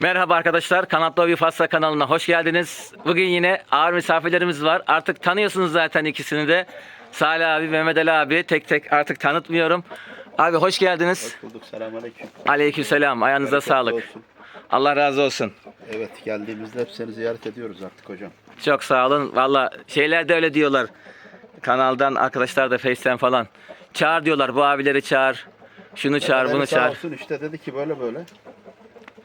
Merhaba arkadaşlar, Kanatlı Hobi Fasla kanalına hoş geldiniz. Bugün yine ağır misafirlerimiz var. Artık tanıyorsunuz zaten ikisini de. Salih abi, Mehmet Ali abi tek tek artık tanıtmıyorum. Abi hoş geldiniz. Hoş bulduk. Selamünaleyküm. Aleykümselam. Ayağınıza Bereketli sağlık. olsun. Allah razı olsun. Evet geldiğimizde hep seni ziyaret ediyoruz artık hocam. Çok sağ olun. Valla şeyler de öyle diyorlar. Kanaldan arkadaşlar da Face'ten falan. Çağır diyorlar. Bu abileri çağır. Şunu çağır, bunu sağ çağır. olsun işte dedi ki böyle böyle.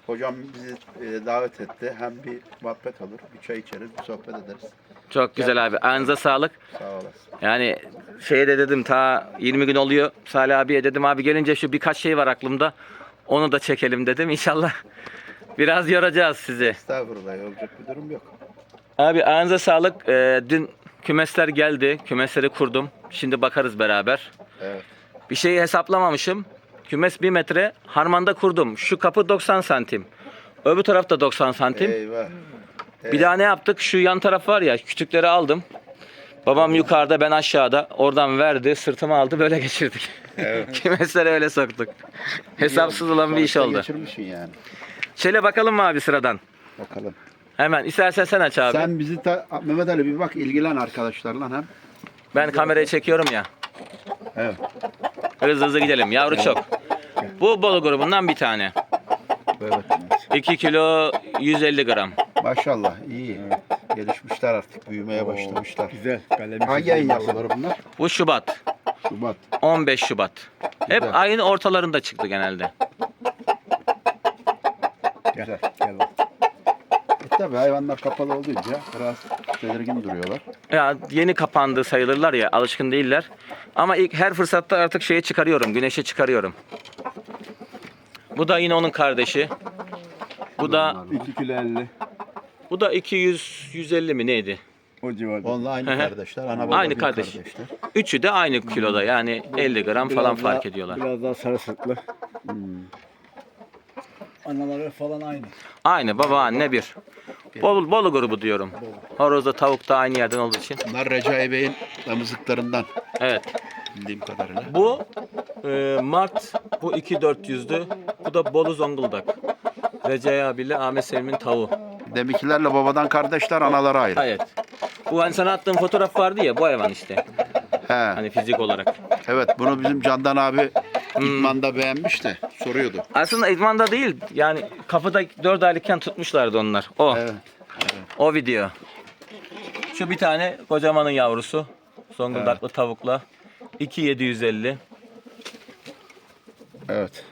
Hocam bizi e, davet etti. Hem bir muhabbet olur, bir çay içeriz, bir sohbet ederiz. Çok güzel abi. Ayağınıza sağlık. Sağ olasın. Yani şey de dedim ta 20 gün oluyor Salih abiye dedim abi gelince şu birkaç şey var aklımda onu da çekelim dedim inşallah biraz yoracağız sizi. Estağfurullah olacak bir durum yok. Abi ayağınıza sağlık Ee, dün kümesler geldi kümesleri kurdum şimdi bakarız beraber. Evet. Bir şeyi hesaplamamışım kümes 1 metre harmanda kurdum şu kapı 90 santim öbür tarafta 90 santim. Eyvah. Bir daha ne yaptık? Şu yan taraf var ya kütükleri aldım. Babam yukarıda ben aşağıda. Oradan verdi sırtıma aldı böyle geçirdik. Evet. Kümesleri öyle soktuk. Hesapsız olan bir iş Sonuçta oldu. Geçirmişsin yani. Şöyle bakalım mı abi sıradan? Bakalım. Hemen istersen sen aç abi. Sen bizi ta- Mehmet Ali bir bak ilgilen arkadaşlarla hem. Ben kamerayı çekiyorum ya. Evet. Hızlı hızlı gidelim. Yavru çok. Bu bolu grubundan bir tane. Evet. 2 kilo 150 gram. Maşallah iyi. Gelişmişler artık. Büyümeye başlamışlar. Güzel. Kalemi Hangi ayın yavruları bunlar? Bu Şubat. Şubat. 15 Şubat. Hep Güzel. ayın ortalarında çıktı genelde. Güzel. Gel bak. E tabi hayvanlar kapalı olduğunca biraz tedirgin duruyorlar. Ya yeni kapandı sayılırlar ya alışkın değiller. Ama ilk her fırsatta artık şeye çıkarıyorum. Güneşe çıkarıyorum. Bu da yine onun kardeşi. Bu da 2 kilo 50. bu da 200 150 mi neydi? O civarda. Onunla aynı Hı hı. kardeşler. Ana baba Aynı bir kardeş. kardeşler. Üçü de aynı kiloda yani 50 gram falan Biraz fark daha- ediyorlar. Biraz daha sarı sırtlı. Hmm. Anaları falan aynı. Aynı baba anne bir. Bolu, Bolu grubu diyorum. Horozda tavuk da aynı yerden olduğu için. Bunlar Recai Bey'in damızlıklarından Evet. bildiğim kadarıyla. Bu e, Mart bu 2400'dü. Bu da Bolu Zonguldak. Recai abiyle Ahmet Selim'in tavuğu. Deminkilerle babadan kardeşler, anaları ayrı. Evet. Bu hani sana attığım fotoğraf vardı ya bu hayvan işte. He. Hani fizik olarak. Evet bunu bizim Candan abi Hmm. İdman'da beğenmiş de soruyordu. Aslında idmanda değil yani kapıda 4 aylıkken tutmuşlardı onlar. O. Evet. O video. Şu bir tane kocamanın yavrusu. Zonguldaklı tavukla. 2750. Evet.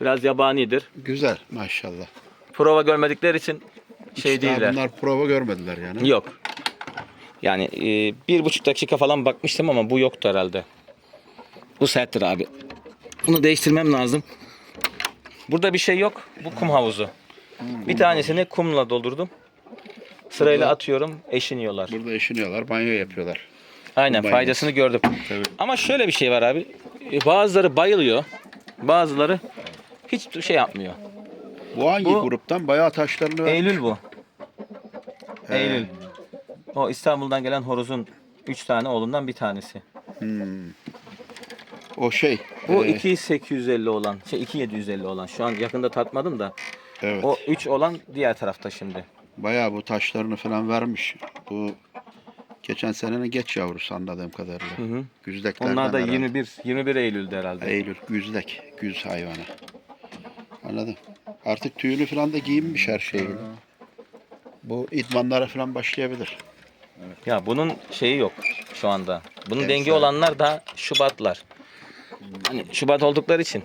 Biraz yabanidir. Güzel maşallah. Prova görmedikleri için şey daha değiller. Bunlar prova görmediler yani. Yok. Yani e, bir buçuk dakika falan bakmıştım ama bu yoktu herhalde. Bu serttir abi. Bunu değiştirmem lazım. Burada bir şey yok. Bu kum havuzu. Bir tanesini kumla doldurdum. Sırayla Burada- atıyorum, eşiniyorlar. Burada eşiniyorlar, banyo yapıyorlar. Aynen kum faydasını gördüm. Tabii. Ama şöyle bir şey var abi. E, Bazıları bayılıyor. Bazıları hiç şey yapmıyor. Bu hangi Bu- gruptan? Bayağı taşlarını ver. Eylül bu. Eylül. O İstanbul'dan gelen horozun 3 tane oğlundan bir tanesi. Hmm. O şey. Bu e, 2850 olan, şey 2750 olan. Şu an yakında tatmadım da. Evet. O 3 olan diğer tarafta şimdi. Bayağı bu taşlarını falan vermiş. Bu geçen senenin geç yavrusu anladığım kadarıyla. Hı hı. Güzdeklerden Onlar da herhalde. 21 21 Eylül'de herhalde. Eylül, güzdek, güz hayvanı. Anladım. Artık tüyünü falan da giyinmiş her şeyi. Bu idmanlara falan başlayabilir. Ya bunun şeyi yok şu anda. Bunun Evet, dengi sen- olanlar da Şubatlar. Hani Şubat oldukları için.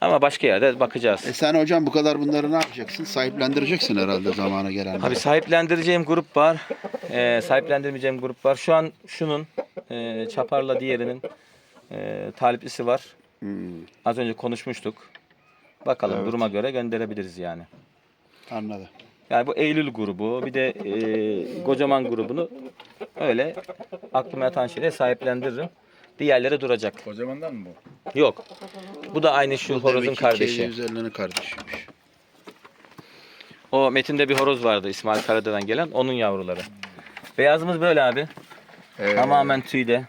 Ama başka yerde bakacağız. E sen hocam bu kadar bunları ne yapacaksın? Sahiplendireceksin herhalde zamanı gelenlere. Abi sahiplendireceğim grup var. Ee, sahiplendirmeyeceğim grup var. Şu an şunun e, Çapar'la diğerinin e, taliplisi var. Hmm, Az önce konuşmuştuk. Bakalım Evet. duruma göre gönderebiliriz yani. anladım. Yani bu Eylül grubu bir de e, kocaman grubunu öyle aklıma yatan şeyleri sahiplendiririm. Diğerleri duracak. Kocamandan mı bu? Yok. Bu da aynı şu horozun kardeşi. K150'nin kardeşiymiş. O Metin'de bir horoz vardı İsmail Karadağ'dan gelen onun yavruları. Beyazımız böyle abi. Ee, Tamamen tüyde.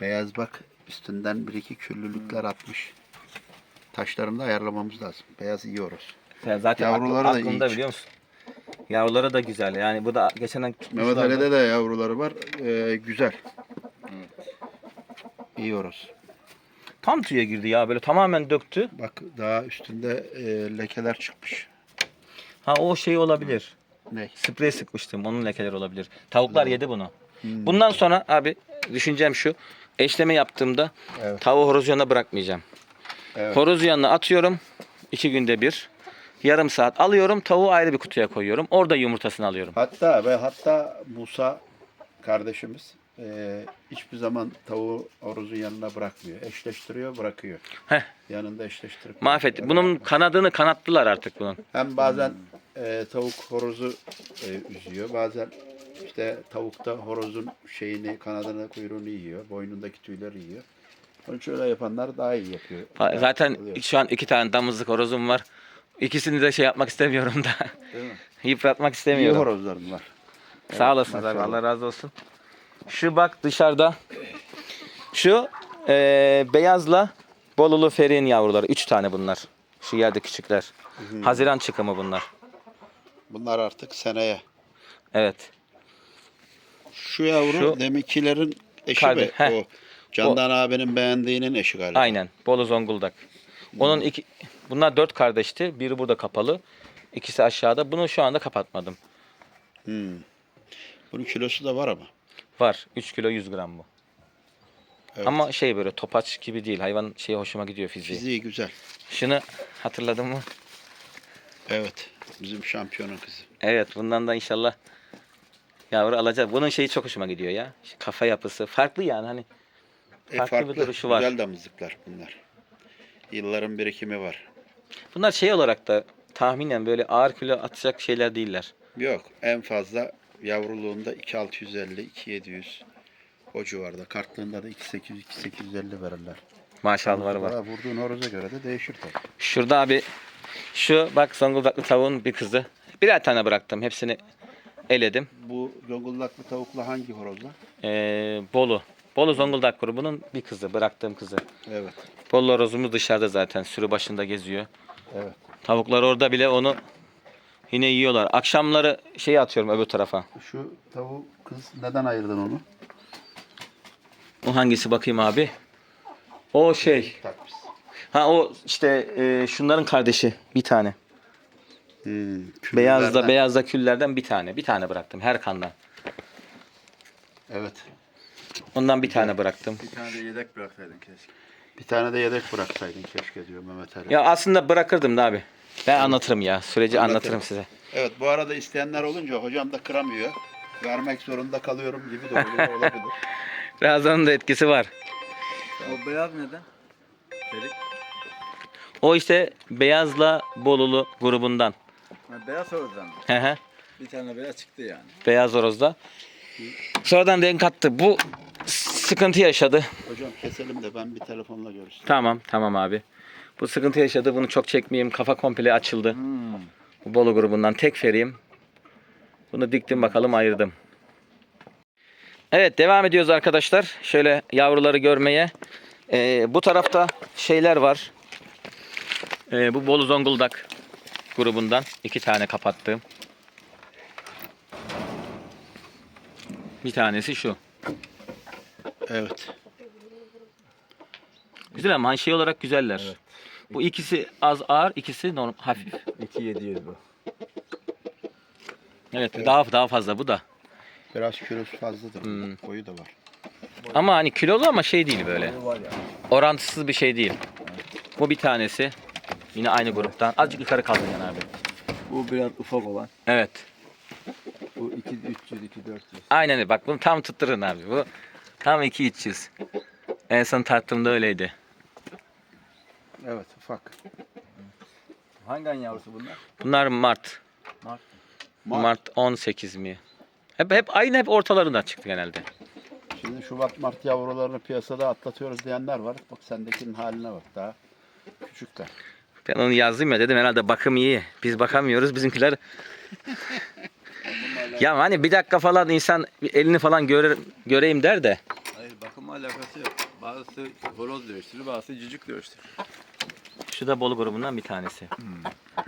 Beyaz bak üstünden bir iki küllülükler atmış. Taşlarını da ayarlamamız lazım. Beyaz iyi horoz. Ya Zaten Yavruları aklım, da aklımda iyi biliyor musun? Yavruları da güzel. Yani bu da geçen Mehmet Ali'de de yavruları var. Ee, güzel. İyi horoz. tam tüye girdi ya böyle tamamen döktü. Bak daha üstünde e, lekeler çıkmış. Ha o şey olabilir. Ne? Sprey sıkmıştım. Onun lekeleri olabilir. Tavuklar yedi bunu. Bundan sonra abi düşüncem şu. Eşleme yaptığımda Evet. tavuğu horoz yanına bırakmayacağım. Evet. Horozu yanına atıyorum. iki günde bir. Yarım saat alıyorum. Tavuğu ayrı bir kutuya koyuyorum. Orada yumurtasını alıyorum. Hatta ve hatta Musa kardeşimiz e, hiçbir zaman tavuğu horozun yanına bırakmıyor. Eşleştiriyor, bırakıyor. Heh. Yanında eşleştirip Mahvetti. Bunun kanadını kanattılar artık bunun. hem bazen e, tavuk horozu e, üzüyor. Bazen işte tavukta horozun şeyini, kanadını, kuyruğunu yiyor. Boynundaki tüyleri yiyor. Onun için öyle yapanlar daha iyi yapıyor. Ha, Zaten Oluyor. şu an iki tane damızlık horozum var. İkisini de şey yapmak istemiyorum da. Değil mi? Yıpratmak İyi istemiyorum. horozların var. Sağ olasın. Allah razı olsun. Şu bak dışarıda. Şu eee, beyazla Bolulu Feri'nin yavruları. Üç tane bunlar. Şu yerde küçükler. Haziran çıkımı bunlar. Bunlar artık seneye. Evet. Şu yavru Şu- deminkilerin eşi Kardeş, mi? heh. O Candan abinin beğendiğinin eşi galiba. Aynen. Bolu Zonguldak. Onun iki, bunlar dört kardeşti. Biri burada kapalı. İkisi aşağıda. Bunu şu anda kapatmadım. Bunun kilosu da var ama. Var. 3 kilo 100 gram bu. Evet. Ama şey böyle topaç gibi değil. Hayvan şey hoşuma gidiyor fiziği. Fiziği güzel. Şunu hatırladın mı? Evet. Bizim şampiyonun kızı. Evet bundan da inşallah yavru alacak. Bunun şeyi çok hoşuma gidiyor ya. Kafa yapısı farklı yani hani. E, Farklı bir farklı, duruşu var. Güzel damızlıklar bunlar. Yılların birikimi var. Bunlar şey olarak da tahminen böyle ağır kilo atacak şeyler değiller. Yok. En fazla yavruluğunda 2650, 2700 o civarda. Kartlığında da 2800, 2850 verirler. Maşallah var var. Valla Vurduğun horoza göre de değişir tabii. Şurada abi şu bak Zonguldaklı tavuğun bir kızı. Birer tane bıraktım. Hepsini eledim. Bu zonguldaklı tavukla hangi horozla? Ee, Bolu. Bolu Zonguldak grubunun bir kızı. Bıraktığım kızı. Evet. Bolu rozumuz dışarıda zaten. Sürü başında geziyor. Evet. Tavuklar orada bile onu yine yiyorlar. Akşamları şey atıyorum öbür tarafa. Şu tavuk kız neden ayırdın onu? O hangisi bakayım abi? O şey. Takmış. Ha o işte e, şunların kardeşi bir tane. Hmm, Beyazda beyazda küllerden bir tane. Bir tane bıraktım her kandan. Evet. Ondan bir tane bıraktım. Bir tane de yedek bıraksaydın keşke. Bir tane de yedek bıraksaydın keşke diyor Mehmet Ali. Ya aslında bırakırdım da abi. Ben anlatırım ya. Süreci Anlatırım. anlatırım size. Evet bu arada isteyenler olunca hocam da kıramıyor. Vermek zorunda kalıyorum gibi de oluyor, olabilir. Razan'ın da etkisi var. O beyaz neden? Ferik. O işte Beyazla Bolulu grubundan. Ha, beyaz horozdan. mı? Hı hı. Bir tane beyaz çıktı yani. Beyaz horozda. Sonradan denk attı. Bu sıkıntı yaşadı. hocam keselim de ben bir telefonla görüşeyim. Tamam tamam abi. Bu sıkıntı yaşadı. Bunu çok çekmeyeyim. Kafa komple açıldı. Hmm. Bu Bolu grubundan tek feriyim. Bunu diktim bakalım ayırdım. Evet devam ediyoruz arkadaşlar. Şöyle yavruları görmeye. Ee, bu tarafta şeyler var. Ee, bu Bolu Zonguldak grubundan. iki tane kapattım. Bir tanesi şu. Evet. Güzel ama şey olarak güzeller. Bu ikisi az ağır, ikisi normal, hafif. 2700 bu. Evet, daha daha fazla bu da. Biraz kilosu fazladır. Hmm. Boyu da var. Ama hani kilolu ama şey değil böyle. Orantısız bir şey değil. Bu bir tanesi. Yine aynı gruptan. Azıcık yukarı kaldın yani abi. Bu biraz ufak olan. Evet. Bu 2 300 2 400. Aynen öyle. Bak bunu tam tutturun abi. Bu tam 2 300. En son tarttığımda öyleydi. Evet ufak. Hangi ayın yavrusu bunlar? Bunlar Mart. Mart. Mart, 18 mi? Hep hep aynı hep ortalarından çıktı genelde. Şimdi Şubat Mart yavrularını piyasada atlatıyoruz diyenler var. Bak sendekinin haline bak daha küçükler. Ben onu yazdım ya dedim herhalde bakım iyi. Biz bakamıyoruz bizimkiler. ya hani bir dakika falan insan elini falan göre, göreyim der de. Hayır bakımla alakası yok. Bazısı horoz dövüştürür, bazısı cücük dövüştürür. Şu da Bolu grubundan bir tanesi.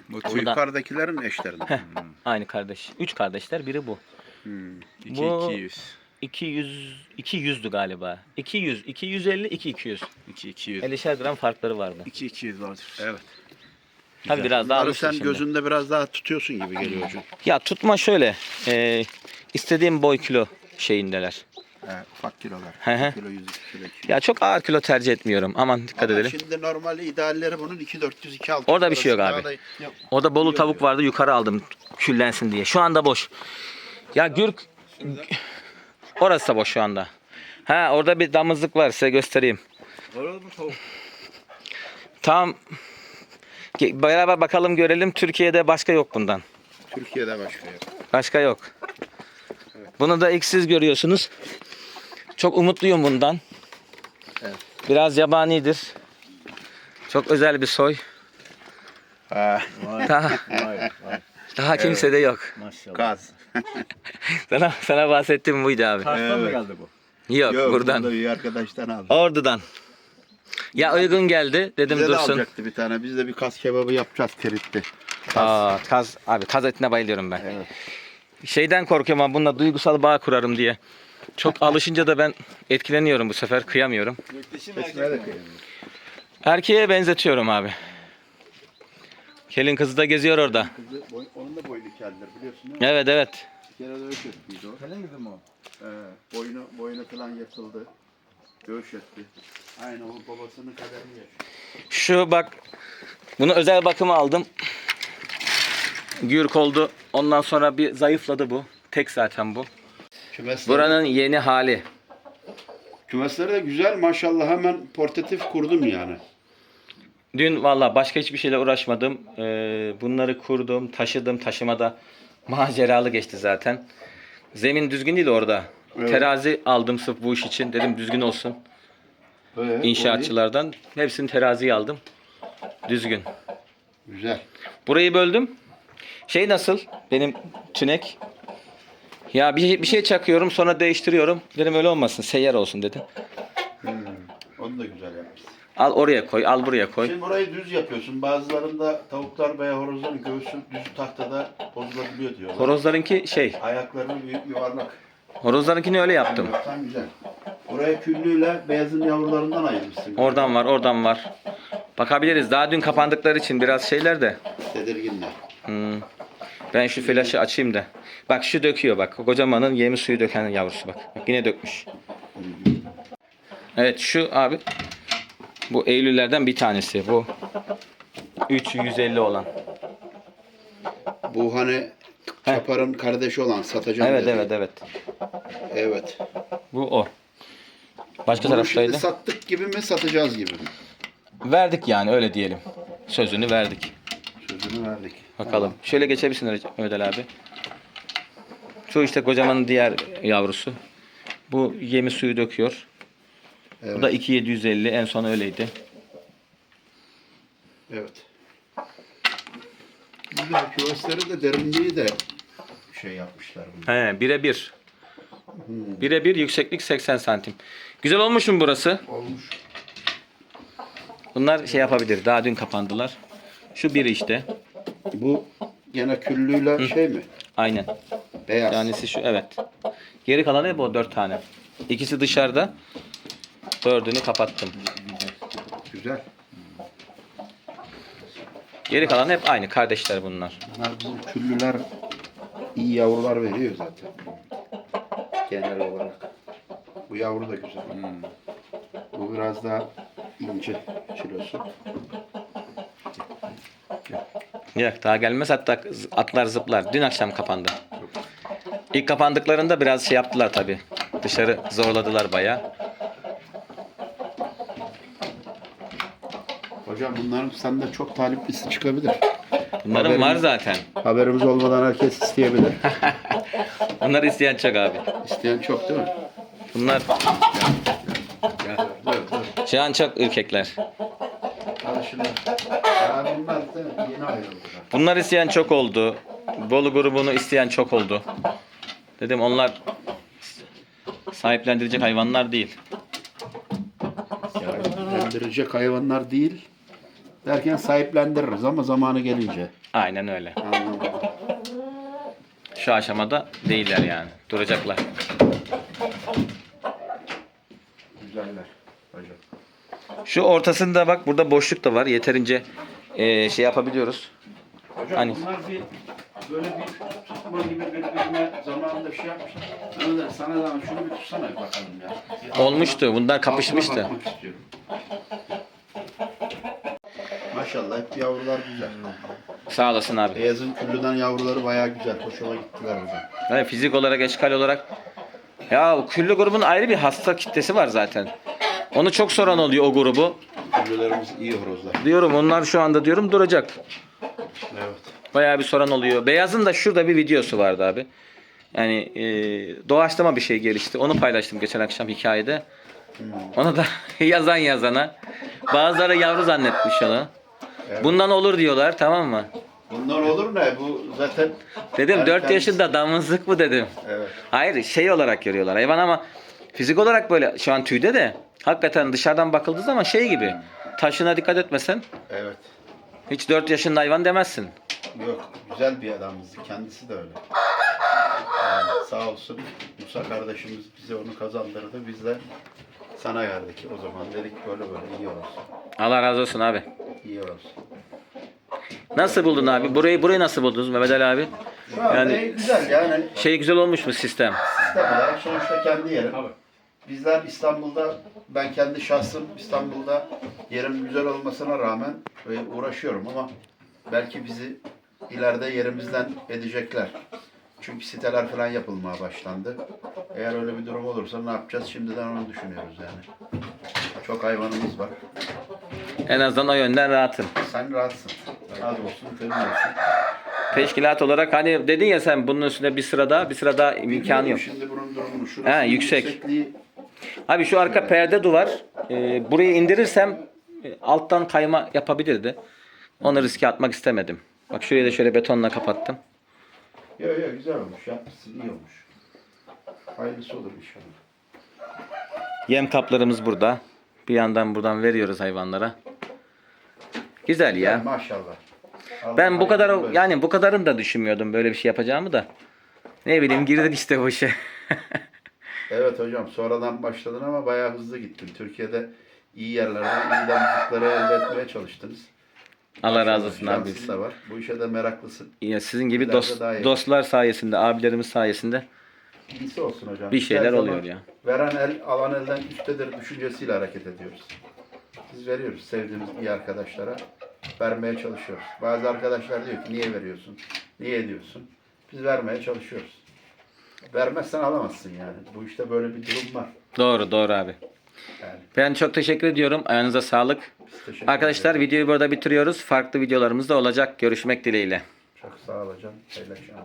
Bu Onu da- yukarıdakilerin eşlerinden. Aynı kardeş. Üç kardeşler biri bu. Hmm. 2 Bu- 200. 200 200'dü galiba. 200, 250, 2 200. 2 200. 50'şer gram farkları vardı. 2 200 vardır. Evet. Tabii biraz daha Bunları almıştır sen şimdi. gözünde biraz daha tutuyorsun gibi geliyor hocam. Ya tutma şöyle. E, istediğim boy kilo şeyindeler. He, ufak kilolar. Hı hı. kilo 100 kilo. Ya çok ağır kilo tercih etmiyorum. Aman dikkat Ama edelim. şimdi normalde idealleri bunun 2400 2600. Orada bir şey yok arası. abi. Daha da- Orada Bolu tavuk vardı yukarı aldım küllensin diye. Şu anda boş. Ya Gürk orası da boş şu anda. Ha orada bir damızlık var size göstereyim. Orada tavuk? Tam Ge- beraber bakalım görelim. Türkiye'de başka yok bundan. Türkiye'de başka yok. Başka yok. Bunu da ilk siz görüyorsunuz. Çok umutluyum bundan. Evet. Biraz yabanidir. Çok özel bir soy. Ha, Vay Daha, vay vay. daha kimsede yok. Maşallah. gaz. Sana sana bahsettiğim buydu abi. Kars'tan mı Evet. geldi bu? Yok, Yok, buradan. bunu da bir arkadaştan aldım. Ordu'dan. Ya uygun geldi. Dedim Bize de dursun. alacaktı bir tane. Biz de bir kas kebabı yapacağız keritli. Aa, kaz abi kaz etine bayılıyorum ben. Evet. Şeyden korkuyorum ama bununla duygusal bağ kurarım diye. Çok alışınca da ben etkileniyorum bu sefer. Kıyamıyorum. De kıyamıyor. Erkeğe benzetiyorum abi. Kelin kızı da geziyor orada. Kızı, boy- onun da boynu keldir biliyorsun değil mi? Evet evet. Bir kere dövüş ettiydi o. Senin kızın mı o? Ee, boynu, boynu falan yırtıldı. Dövüş etti. Aynı o babasının kaderini yaşıyor. Şu bak bunu özel bakıma aldım. Gürk oldu. Ondan sonra bir zayıfladı bu. Tek zaten bu. Kümesleri, Buranın yeni hali. kümesleri de güzel maşallah hemen portatif kurdum yani. Dün valla başka hiçbir şeyle uğraşmadım. Ee, bunları kurdum, taşıdım. Taşımada maceralı geçti zaten. Zemin düzgün değil orada. Evet. Terazi aldım sırf bu iş için. Dedim düzgün olsun. Ee, İnşaatçılardan. Hepsini teraziye aldım. Düzgün. Güzel. Burayı böldüm. Şey nasıl? Benim tünek. Ya bir, bir şey çakıyorum sonra değiştiriyorum. Dedim öyle olmasın. Seyyar olsun dedim. Onu da güzel yapmışsın. Al oraya koy, al buraya koy. Şimdi burayı düz yapıyorsun. Bazılarında tavuklar veya horozların göğsü düz tahtada bozulabiliyor diyorlar. Horozlarınki şey. Ayaklarını yu- yuvarlak. Horozlarınkini öyle yaptım. Tam güzel. Buraya küllüyle beyazın yavrularından ayırmışsın. Oradan var, oradan var. Bakabiliriz. Daha dün kapandıkları için biraz şeyler de. Tedirginler. Hmm. Ben şu flaşı açayım da. Bak şu döküyor bak. Kocamanın yemi suyu döken yavrusu bak. Bak yine dökmüş. Evet şu abi. Bu Eylüllerden bir tanesi. Bu 350 olan. Bu hani Çapar'ın kardeşi olan satacağım Evet dedi. evet evet. Evet. Bu o. Başka Bunu taraftaydı. şimdi sattık gibi mi satacağız gibi mi? Verdik yani öyle diyelim. Sözünü verdik. Sözünü verdik. Bakalım. Şöyle geçebilirsin Ödel abi. Şu işte kocamanın diğer yavrusu. Bu yemi suyu döküyor. Evet. Bu da 2750 en son öyleydi. Evet. Güzel küvesleri de derinliği de şey yapmışlar. He, birebir. Birebir yükseklik 80 santim. Güzel olmuş mu burası? Olmuş. Bunlar şey yapabilir. Daha dün kapandılar. Şu biri işte. Bu gene küllüyle şey mi? Aynen. Beyaz. Tanesi şu evet. Geri kalan hep o dört tane. İkisi dışarıda. Dördünü kapattım. Güzel. Geri kalan hep aynı. Kardeşler bunlar. Bunlar bu küllüler iyi yavrular veriyor zaten. Genel olarak. Bu yavru da güzel. Bu biraz daha ince kilosu. Yok daha gelmez hatta atlar zıplar. Dün akşam kapandı. İlk kapandıklarında biraz şey yaptılar tabi. Dışarı zorladılar bayağı. Hocam bunların sende çok taliplisi çıkabilir. Bunların Haberim- var zaten. Haberimiz olmadan herkes isteyebilir. Bunlar isteyen çok abi. İsteyen çok değil mi? Bunlar şu an çok ürkekler. Alışırlar. Ya bunlar. Bunlar isteyen çok oldu. Bolu grubunu isteyen çok oldu. Dedim onlar sahiplendirilecek hayvanlar değil. Sahiplendirecek hayvanlar değil. Derken sahiplendiririz ama zamanı gelince. Aynen öyle. Şu aşamada değiller yani. Duracaklar. Güzeller. Şu ortasında bak burada boşluk da var. Yeterince e, şey yapabiliyoruz. Hocam Hani- bunlar bir böyle bir tutma gibi birbirine zamanında şey yapmışlar. Da sana da şunu bir tutsana bir bakalım ya. Olmuştu. Bunlar kapışmıştı. Maşallah hep yavrular güzel. Sağ olasın abi. Beyazın küllüden yavruları bayağı güzel. Hoşuma gittiler burada. Yani fizik olarak, eşkal olarak. Ya küllü grubun ayrı bir hasta kitlesi var zaten. Onu çok soran oluyor o grubu. Küllülerimiz iyi horozlar. Diyorum onlar şu anda diyorum duracak. Evet. Bayağı bir soran oluyor. Beyazın da şurada bir videosu vardı abi. Yani e, doğaçlama bir şey gelişti. Onu paylaştım geçen akşam hikayede. Onu da yazan yazana. Bazıları yavru zannetmiş onu. Evet. Bundan olur diyorlar tamam mı? Bunlar olur ne? Bu zaten Dedim Yani 4 kendisi- yaşında damızlık bu dedim. evet. Hayır şey olarak görüyorlar hayvan ama fizik olarak böyle şu an tüyde de hakikaten dışarıdan bakıldığı zaman şey gibi. Taşına dikkat etmesen Evet. hiç 4 yaşında hayvan demezsin. Yok, güzel bir adamımız. Kendisi de öyle. Yani sağ olsun Musa kardeşimiz bize onu kazandırdı. Biz de sana verdik o zaman. Dedik böyle böyle iyi olsun. Allah razı olsun abi. İyi olsun. Nasıl buldun abi? Burayı burayı nasıl buldunuz Mehmet Ali abi? Şu an Yani- yani, güzel yani. Şey güzel olmuş mu sistem? Sistem olarak sonuçta kendi yerim. Bizler İstanbul'da, ben kendi şahsım İstanbul'da yerim güzel olmasına rağmen e, uğraşıyorum ama belki bizi ileride yerimizden edecekler. Çünkü siteler falan yapılmaya başlandı. Eğer öyle bir durum olursa ne yapacağız? Şimdiden onu düşünüyoruz yani. Çok hayvanımız var. En azından o yönden rahatım. Sen rahatsın. Rahat olsun, temiz olsun. Teşkilat olarak hani dedin ya sen bunun üstünde bir sıra daha bir sıra daha imkanı yok. Şimdi bunun durumunu şurası He, yüksek. yüksekliği Abi şu arka perde duvar e, burayı indirirsem e, alttan kayma yapabilirdi. Onu riske atmak istemedim. Bak şurayı da şöyle betonla kapattım. Yok yok güzel olmuş. Yapmışsın iyi olmuş. Hayırlısı olur inşallah. Yem kaplarımız burada. Bir yandan buradan veriyoruz hayvanlara. Güzel ya. Maşallah. Allah Ben bu kadar olsun. yani bu kadarını da düşünmüyordum böyle bir şey yapacağımı da. Ne bileyim girdik işte bu işe. Evet hocam sonradan başladın ama bayağı hızlı gittin. Türkiye'de iyi yerlerden iyi damızlıkları elde etmeye çalıştınız. Allah razı olsun abi. Da var. Bu işe de meraklısın. Ya sizin gibi İleride dost, daha iyi. dostlar sayesinde, abilerimiz sayesinde İyisi olsun hocam. Bir Biz şeyler zaman oluyor ya. Veren el alan elden üsttedir düşüncesiyle hareket ediyoruz. Biz veriyoruz sevdiğimiz iyi arkadaşlara. Vermeye çalışıyoruz. Bazı arkadaşlar diyor ki niye veriyorsun? Niye ediyorsun? Biz vermeye çalışıyoruz. Vermezsen alamazsın yani. Bu işte böyle bir durum var. Doğru doğru abi. Yani Ben çok teşekkür ediyorum. Ayağınıza sağlık. Arkadaşlar videoyu burada bitiriyoruz. Farklı videolarımız da olacak. Görüşmek dileğiyle. Çok sağ ol hocam. Paylaşalım.